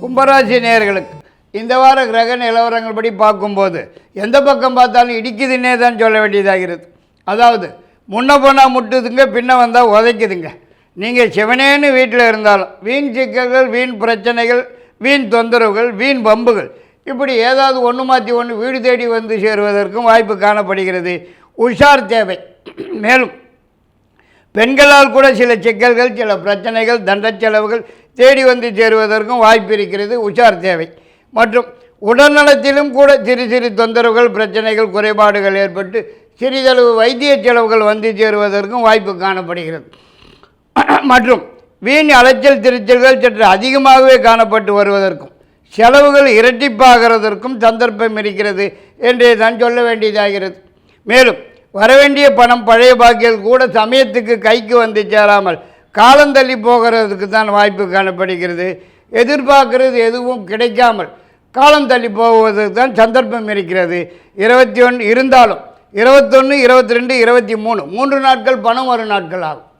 கும்பராசி நேர்களுக்கு இந்த வார கிரக நிலவரங்கள் படி பார்க்கும்போது எந்த பக்கம் பார்த்தாலும் இடிக்குதுன்னே தான் சொல்ல வேண்டியதாகிறது. அதாவது முன்ன போனால் முட்டுதுங்க பின்ன வந்தால் உதைக்குதுங்க. நீங்கள் சிவனேன்னு வீட்டில் இருந்தாலும் வீண் சிக்கல்கள் வீண் பிரச்சனைகள் வீண் தொந்தரவுகள் வீண் பம்புகள் இப்படி ஏதாவது ஒன்று மாற்றி ஒன்று வீடு தேடி வந்து சேருவதற்கும் வாய்ப்பு காணப்படுகிறது. உஷார் தேவை. மேலும் பெண்களால் கூட சில சிக்கல்கள் சில பிரச்சனைகள் தண்ட செலவுகள் தேடி வந்து சேருவதற்கும் வாய்ப்பு இருக்கிறது உஷார் தேவை. மற்றும் உடல்நலத்திலும் கூட சிறு சிறு தொந்தரவுகள் பிரச்சனைகள் குறைபாடுகள் ஏற்பட்டு சிறிதளவு வைத்திய செலவுகள் வந்து சேருவதற்கும் வாய்ப்பு காணப்படுகிறது. மற்றும் வீண் அலைச்சல் திருச்சல்கள் சற்று அதிகமாகவே காணப்பட்டு வருவதற்கும் செலவுகள் இரட்டிப்பாகிறதற்கும் சந்தர்ப்பம் இருக்கிறது என்றே தான் சொல்ல வேண்டியதாகிறது. மேலும் வரவேண்டிய பணம் பழைய பாக்கியில் கூட சமயத்துக்கு கைக்கு வந்து சேராமல் காலந்தள்ளி போகிறதுக்கு தான் வாய்ப்பு காணப்படுகிறது. எதிர்பார்க்கிறது எதுவும் கிடைக்காமல் காலம் தள்ளி போவதற்கு தான் சந்தர்ப்பம் இருக்கிறது. இருபத்தி ஒன்று இருந்தாலும் இருபத்தொன்று இருபத்தி ரெண்டு இருபத்தி மூணு மூன்று நாட்கள் பணம் வரும் நாட்கள் ஆகும்.